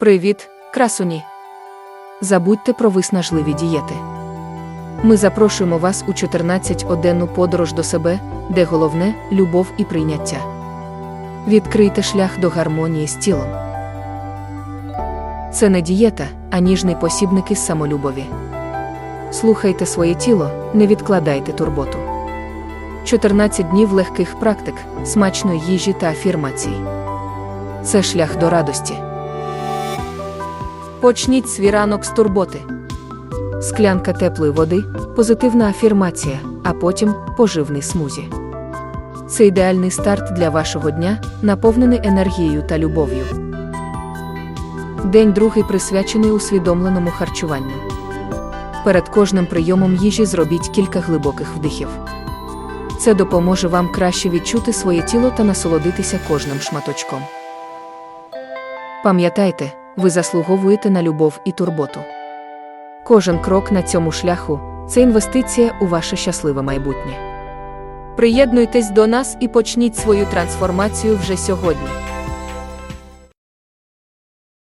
Привіт, красуні! Забудьте про виснажливі дієти. Ми запрошуємо вас у 14-оденну подорож до себе, де головне любов і прийняття. Відкрийте шлях до гармонії з тілом. Це не дієта, а ніжний посібник із самолюбові. Слухайте своє тіло, не відкладайте турботу. 14 днів легких практик, смачної їжі та афірмацій. Це шлях до радості. Почніть свій ранок з турботи. Склянка теплої води, позитивна афірмація, а потім поживний смузі. Це ідеальний старт для вашого дня, наповнений енергією та любов'ю. День другий присвячений усвідомленому харчуванню. Перед кожним прийомом їжі зробіть кілька глибоких вдихів. Це допоможе вам краще відчути своє тіло та насолодитися кожним шматочком. Пам'ятайте, ви заслуговуєте на любов і турботу. Кожен крок на цьому шляху це інвестиція у ваше щасливе майбутнє. Приєднуйтесь до нас і почніть свою трансформацію вже сьогодні.